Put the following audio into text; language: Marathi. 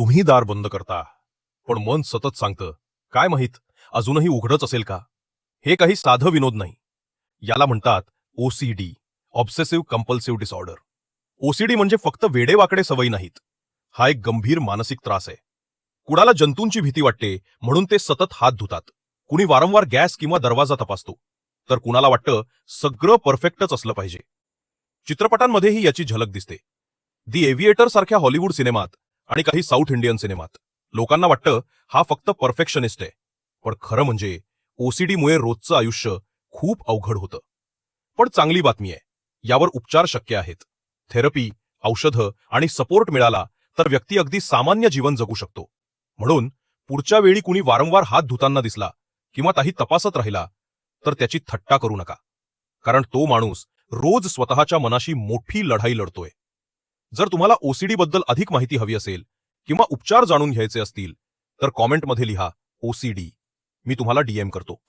तुम्ही दार बंद करता. पण मन सतत सांगतं काय माहीत अजूनही उघडच असेल का? हे काही साधं विनोद नाही. याला म्हणतात OCD obsessive compulsive disorder OCD म्हणजे फक्त वेडेवाकडे सवयी नाहीत. हा एक गंभीर मानसिक त्रास आहे. कुणाला जंतूंची भीती वाटते म्हणून ते सतत हात धुतात. कुणी वारंवार गॅस किंवा दरवाजा तपासतो. तर कुणाला वाटतं सगळं परफेक्टच असलं पाहिजे. चित्रपटांमध्येही याची झलक दिसते. दी एव्हिएटर सारख्या हॉलिवूड सिनेमात आणि काही साऊथ इंडियन सिनेमात. लोकांना वाटतं हा फक्त परफेक्शनिस्ट आहे. पण खरं म्हणजे ओसीडीमुळे रोजचं आयुष्य खूप अवघड होतं. पण चांगली बातमी आहे. यावर उपचार शक्य आहेत. थेरपी औषधं आणि सपोर्ट मिळाला तर व्यक्ती अगदी सामान्य जीवन जगू शकतो. म्हणून पुढच्या वेळी कुणी वारंवार हात धुताना दिसला किंवा काही तपासत राहिला तर त्याची थट्टा करू नका. कारण तो माणूस रोज स्वतःच्या मनाशी मोठी लढाई लढतोय. जर तुम्हाला ओसीडी बद्दल अधिक माहिती हवी असेल किंवा उपचार जाणून घ्यायचे असतील तर कॉमेंटमध्ये लिहा ओसीडी मी तुम्हाला डीएम करतो.